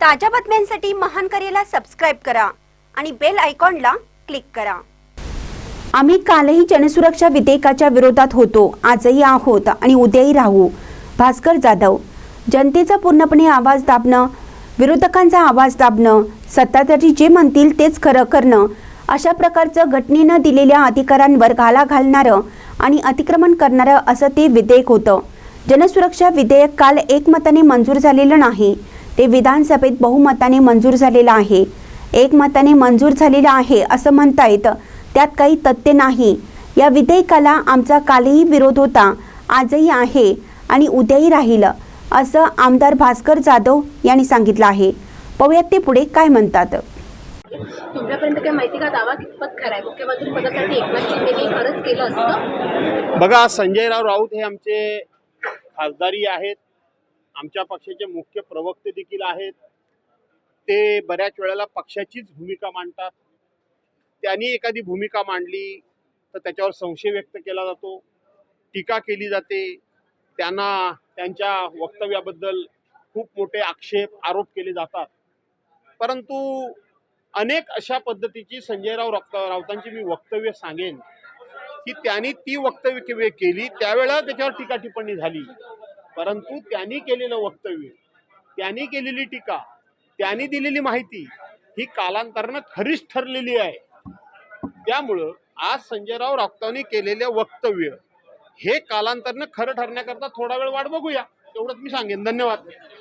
ताज्या बातम्यांसाठी महान करेला सबस्क्राईब करा आणि बेल आयकॉनला क्लिक करा. आम्ही कालही जनसुरक्षा विधेयकाच्या विरोधात होतो. आजही आहोत आणि उद्याही राहू. भास्कर जाधव जनतेचा पूर्णपणे आवाज दाबणं विरोधकांचा आवाज दाबणं सत्ताधारी जे म्हणतील तेच खरं करणं अशा प्रकारचं घटनेनं दिलेल्या अधिकारांवर घाला घालणारं आणि अतिक्रमण करणारं असं ते विधेयक होतं. जनसुरक्षा विधेयक काल एकमताने मंजूर झालेलं नाही. ते विधानसभेत बहुमताने मंजूर झालेलं आहे. एकमताने मंजूर झालेलं आहे असं म्हणता येतं त्यात काही तथ्य नाही. या विधेयकाला आमचा कालही विरोध होता. आजही आहे आणि उद्याही राहील असं आमदार भास्कर जाधव यांनी सांगितलं आहे. पाहूयात ते पुढे काय म्हणतात. तुमच्यापर्यंत काय माहिती का? दावा कितपत खरा आहे? मुख्यमंत्री पदासाठी एकनाथ शिंदेनी खरंच केलं असतं? बघा संजयराव राऊत हे आमचे खासदारी आहेत. आमच्या पक्षाचे मुख्य प्रवक्ते देखील आहेत. ते बऱ्याच वेळेला पक्षाचीच भूमिका मांडतात. त्यांनी एखादी भूमिका मांडली तर त्याच्यावर संशय व्यक्त केला जातो. टीका केली जाते. त्यांना त्यांच्या वक्तव्याबद्दल खूप मोठे आक्षेप आरोप केले जातात. परंतु अनेक अशा पद्धतीची संजयराव रक्त राऊतांची मी वक्तव्य सांगेन की त्यांनी ती वक्तव्य केली त्यावेळेला त्याच्यावर टीका टिप्पणी झाली. परंतु त्यांनी केलेलं वक्तव्य त्यांनी केलेली टीका त्यांनी दिलेली माहिती ही कालांतरानं खरीच ठरलेली आहे. त्यामुळं आज संजयराव राऊतांनी केलेलं वक्तव्य हे कालांतरनं खरं ठरण्याकरता थोडा वेळ वाट बघूया. एवढंच मी सांगेन. धन्यवाद.